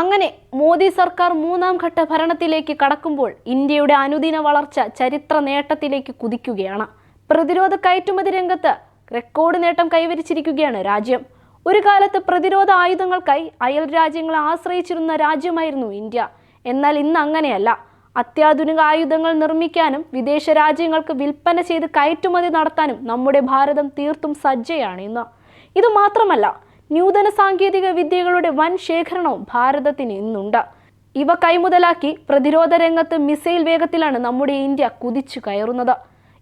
അങ്ങനെ മോദി സർക്കാർ മൂന്നാം ഘട്ട ഭരണത്തിലേക്ക് കടക്കുമ്പോൾ ഇന്ത്യയുടെ അനുദിന വളർച്ച ചരിത്ര നേട്ടത്തിലേക്ക് കുതിക്കുകയാണ്. പ്രതിരോധ കയറ്റുമതി രംഗത്ത് റെക്കോർഡ് നേട്ടം കൈവരിച്ചിരിക്കുകയാണ് രാജ്യം. ഒരു കാലത്ത് പ്രതിരോധ ആയുധങ്ങൾക്കായി അയൽ രാജ്യങ്ങളെ ആശ്രയിച്ചിരുന്ന രാജ്യമായിരുന്നു ഇന്ത്യ. എന്നാൽ ഇന്ന് അങ്ങനെയല്ല. അത്യാധുനിക ആയുധങ്ങൾ നിർമ്മിക്കാനും വിദേശ രാജ്യങ്ങൾക്ക് വിൽപ്പന ചെയ്ത് കയറ്റുമതി നടത്താനും നമ്മുടെ ഭാരതം തീർത്തും സജ്ജയാണ് ഇന്ന്. ഇത് മാത്രമല്ല നൂതന സാങ്കേതിക വിദ്യകളുടെ വൻ ശേഖരണവും ഭാരതത്തിന് ഇന്നുണ്ട്. ഇവ കൈമുതലാക്കി പ്രതിരോധ രംഗത്ത് മിസൈൽ വേഗത്തിലാണ് നമ്മുടെ ഇന്ത്യ കുതിച്ചു കയറുന്നത്.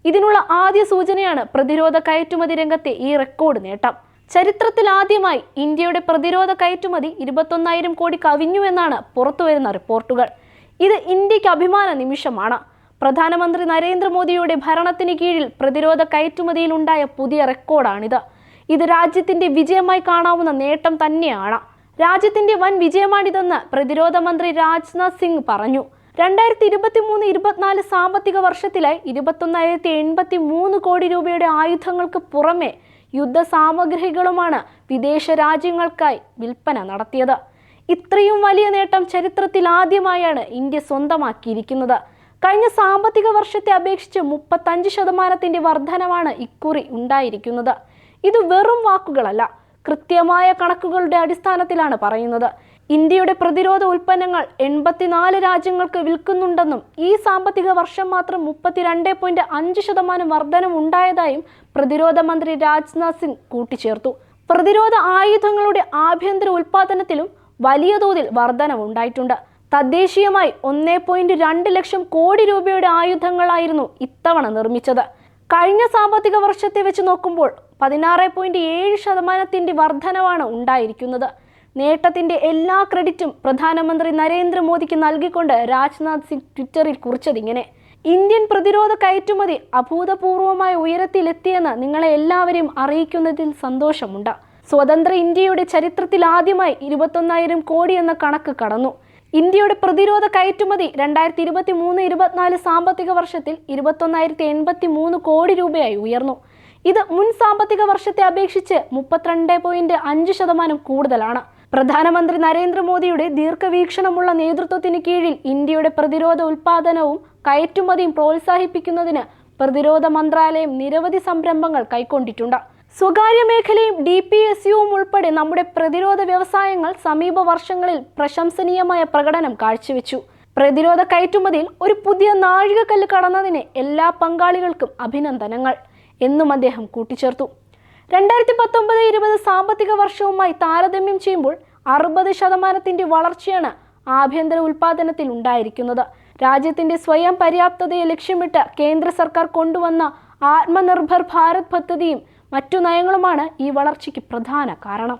ഇതിനുള്ള ആദ്യ സൂചനയാണ് പ്രതിരോധ കയറ്റുമതി രംഗത്തെ ഈ റെക്കോർഡ് നേട്ടം. ചരിത്രത്തിൽ ആദ്യമായി ഇന്ത്യയുടെ പ്രതിരോധ കയറ്റുമതി ഇരുപത്തൊന്നായിരം കോടി കവിഞ്ഞു എന്നാണ് പുറത്തുവരുന്ന റിപ്പോർട്ടുകൾ. ഇത് ഇന്ത്യയ്ക്ക് അഭിമാന നിമിഷമാണ്. പ്രധാനമന്ത്രി നരേന്ദ്രമോദിയുടെ ഭരണത്തിന് കീഴിൽ പ്രതിരോധ കയറ്റുമതിയിലുണ്ടായ പുതിയ റെക്കോർഡാണിത്. ഇത് രാജ്യത്തിന്റെ വിജയമായി കാണാവുന്ന നേട്ടം തന്നെയാണ്. രാജ്യത്തിന്റെ വൻ വിജയമാണിതെന്ന് പ്രതിരോധ മന്ത്രി രാജ്നാഥ് സിംഗ് പറഞ്ഞു. രണ്ടായിരത്തി ഇരുപത്തി മൂന്ന് ഇരുപത്തിനാല് സാമ്പത്തിക വർഷത്തിലെ ഇരുപത്തൊന്നായിരത്തി എൺപത്തി മൂന്ന് കോടി രൂപയുടെ ആയുധങ്ങൾക്ക് പുറമെ യുദ്ധ സാമഗ്രികളുമാണ് വിദേശ രാജ്യങ്ങൾക്കായി വിൽപ്പന നടത്തിയത്. ഇത്രയും വലിയ നേട്ടം ചരിത്രത്തിൽ ആദ്യമായാണ് ഇന്ത്യ സ്വന്തമാക്കിയിരിക്കുന്നത്. കഴിഞ്ഞ സാമ്പത്തിക വർഷത്തെ അപേക്ഷിച്ച് മുപ്പത്തഞ്ച് ശതമാനത്തിന്റെ വർധനമാണ് ഇക്കുറി ഉണ്ടായിരിക്കുന്നത്. ഇത് വെറും വാക്കുകളല്ല. കൃത്യമായ കണക്കുകളുടെ അടിസ്ഥാനത്തിലാണ് പറയുന്നത്. ഇന്ത്യയുടെ പ്രതിരോധ ഉൽപ്പന്നങ്ങൾ എൺപത്തിനാല് രാജ്യങ്ങൾക്ക് വിൽക്കുന്നുണ്ടെന്നും ഈ സാമ്പത്തിക വർഷം മാത്രം മുപ്പത്തിരണ്ട് പോയിന്റ് അഞ്ച് ശതമാനം വർധനം ഉണ്ടായതായും പ്രതിരോധ മന്ത്രി രാജ്നാഥ് സിംഗ് കൂട്ടിച്ചേർത്തു. പ്രതിരോധ ആയുധങ്ങളുടെ ആഭ്യന്തര ഉൽപാദനത്തിലും വലിയ തോതിൽ വർധനവുണ്ടായിട്ടുണ്ട് തദ്ദേശീയമായി ഒന്നേ പോയിന്റ് രണ്ട് ലക്ഷം കോടി രൂപയുടെ ആയുധങ്ങളായിരുന്നു ഇത്തവണ നിർമ്മിച്ചത്. കഴിഞ്ഞ സാമ്പത്തിക വർഷത്തെ വെച്ച് നോക്കുമ്പോൾ പതിനാറ് പോയിന്റ് ഏഴ് ശതമാനത്തിന്റെ വർധനവാണ് ഉണ്ടായിരിക്കുന്നത്. നേട്ടത്തിന്റെ എല്ലാ ക്രെഡിറ്റും പ്രധാനമന്ത്രി നരേന്ദ്രമോദിക്ക് നൽകിക്കൊണ്ട് രാജ്നാഥ് സിംഗ് ട്വിറ്ററിൽ കുറിച്ചതിങ്ങനെ ഇന്ത്യൻ പ്രതിരോധ കയറ്റുമതി അഭൂതപൂർവമായ ഉയരത്തിലെത്തിയെന്ന് നിങ്ങളെ എല്ലാവരെയും അറിയിക്കുന്നതിൽ സന്തോഷമുണ്ട്. സ്വതന്ത്ര ഇന്ത്യയുടെ ചരിത്രത്തിൽ ആദ്യമായി ഇരുപത്തൊന്നായിരം കോടി എന്ന കണക്ക് കടന്നു. ഇന്ത്യയുടെ പ്രതിരോധ കയറ്റുമതി രണ്ടായിരത്തി ഇരുപത്തി മൂന്ന് ഇരുപത്തിനാല് സാമ്പത്തിക വർഷത്തിൽ ഇരുപത്തൊന്നായിരത്തി എൺപത്തി മൂന്ന് കോടി രൂപയായി ഉയർന്നു. ഇത് മുൻ സാമ്പത്തിക വർഷത്തെ അപേക്ഷിച്ച് മുപ്പത്തിരണ്ട് പോയിന്റ് അഞ്ച് ശതമാനം കൂടുതലാണ്. പ്രധാനമന്ത്രി നരേന്ദ്രമോദിയുടെ ദീർഘവീക്ഷണമുള്ള നേതൃത്വത്തിന് കീഴിൽ ഇന്ത്യയുടെ പ്രതിരോധ ഉൽപാദനവും കയറ്റുമതിയും പ്രോത്സാഹിപ്പിക്കുന്നതിന് പ്രതിരോധ മന്ത്രാലയം നിരവധി സംരംഭങ്ങൾ കൈക്കൊണ്ടിട്ടുണ്ട്. സ്വകാര്യ മേഖലയും ഡി പി എസ് യുവും ഉൾപ്പെടെ നമ്മുടെ പ്രതിരോധ വ്യവസായങ്ങൾ സമീപ വർഷങ്ങളിൽ പ്രശംസനീയമായ പ്രകടനം കാഴ്ചവെച്ചു. പ്രതിരോധ കയറ്റുമതിയിൽ ഒരു പുതിയ നാഴികക്കല്ല് കടന്നതിന് എല്ലാ പങ്കാളികൾക്കും അഭിനന്ദനങ്ങൾ. എന്നും അദ്ദേഹം കൂട്ടിച്ചേർത്തു. രണ്ടായിരത്തി പത്തൊമ്പത് ഇരുപത് സാമ്പത്തിക വർഷവുമായി താരതമ്യം ചെയ്യുമ്പോൾ അറുപത് ശതമാനത്തിന്റെ വളർച്ചയാണ് ആഭ്യന്തര ഉൽപാദനത്തിൽ ഉണ്ടായിരിക്കുന്നത്. രാജ്യത്തിന്റെ സ്വയം പര്യാപ്തതയെ ലക്ഷ്യമിട്ട് കേന്ദ്ര സർക്കാർ കൊണ്ടുവന്ന ആത്മനിർഭർ ഭാരത് പദ്ധതിയും മറ്റു നയങ്ങളുമാണ് ഈ വളർച്ചയ്ക്ക് പ്രധാന കാരണം.